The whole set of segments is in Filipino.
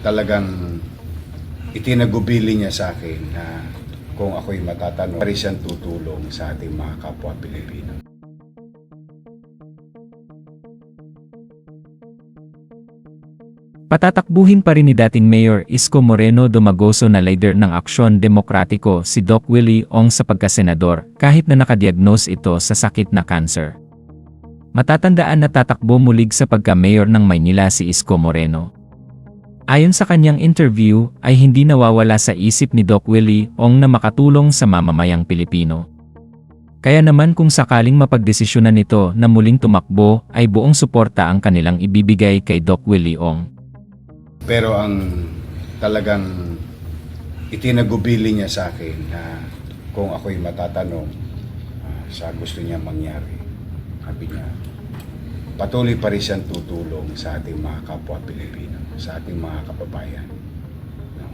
talagang itinagubili niya sa akin na kung ako'y matatanong, pari siyang tutulong sa ating mga kapwa Pilipino. Patatakbuhin pa rin ni dating Mayor Isko Moreno Domagoso na leader ng Aksyon Demokratiko si Doc Willie Ong sa pagkasenador kahit na nakadiagnose ito sa sakit na cancer. Matatandaan na tatakbo mulig sa pagka-mayor ng Maynila si Isko Moreno. Ayon sa kanyang interview ay hindi nawawala sa isip ni Doc Willie Ong na makatulong sa mamamayang Pilipino. Kaya naman kung sakaling mapagdesisyonan nito na muling tumakbo ay buong suporta ang kanilang ibibigay kay Doc Willie Ong. Pero ang talagang itinagubili niya sa akin na kung ako'y matatanong ah, sa gusto niya mangyari, sabi niya, patuloy pa rin siyang tutulong sa ating mga kapwa Pilipino, sa ating mga kababayan. No?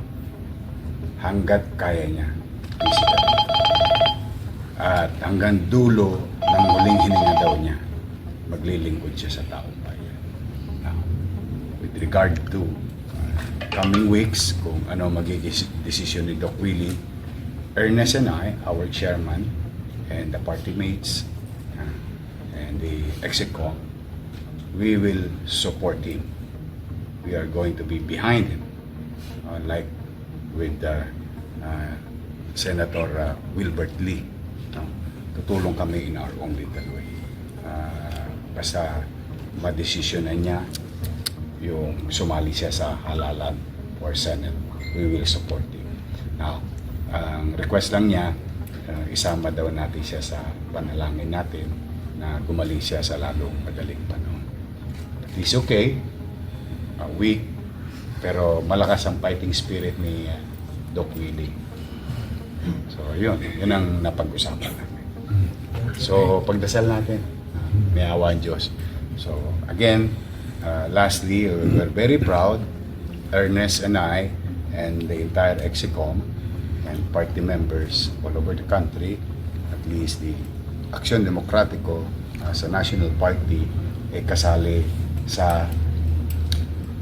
Hanggat kaya niya. At hanggang dulo ng huling hininga daw niya, maglilingkod siya sa taong bayan. Now, with regard to uh, coming weeks, kung ano magiging desisyon ni Doc Willie, Ernest and I, our chairman, and the party mates, uh, and the execo, we will support him. We are going to be behind him, uh, like with uh, uh, Senator uh, Wilbert Lee. No? Tutulong kami in our own little way. Uh, basta madesisyonan niya yung sumali siya sa halalan for Senate, we will support him. Now, ang request lang niya, uh, isama daw natin siya sa panalangin natin na gumaling siya sa lalong madaling panahon. He's okay, uh, weak, pero malakas ang fighting spirit ni uh, Doc Willie. So, yun. Yun ang napag-usapan namin. So, pagdasal natin. May awa ang Diyos. So, again, uh, lastly, we're very proud, Ernest and I, and the entire Exicom, and party members all over the country, at least the Action Democratico as a national party, eh, kasali sa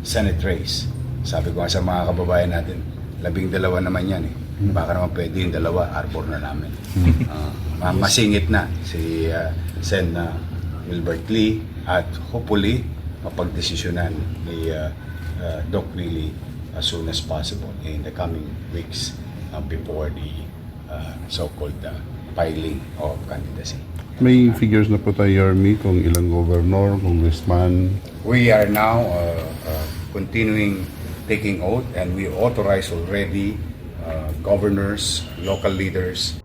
Senate race. Sabi ko nga sa mga kababayan natin, labing dalawa naman yan eh. Baka naman pwede yung dalawa, arbor na namin. Ma- masingit na si uh, Sen uh, Wilbert Lee at hopefully mapagdesisyonan ni uh, uh, Doc Willie as soon as possible in the coming weeks uh, before the uh, so-called uh, filing of candidacy. May figures na po tayo, Yormi, kung ilang governor, congressman. We are now uh, uh, continuing taking oath and we authorize already uh, governors, local leaders,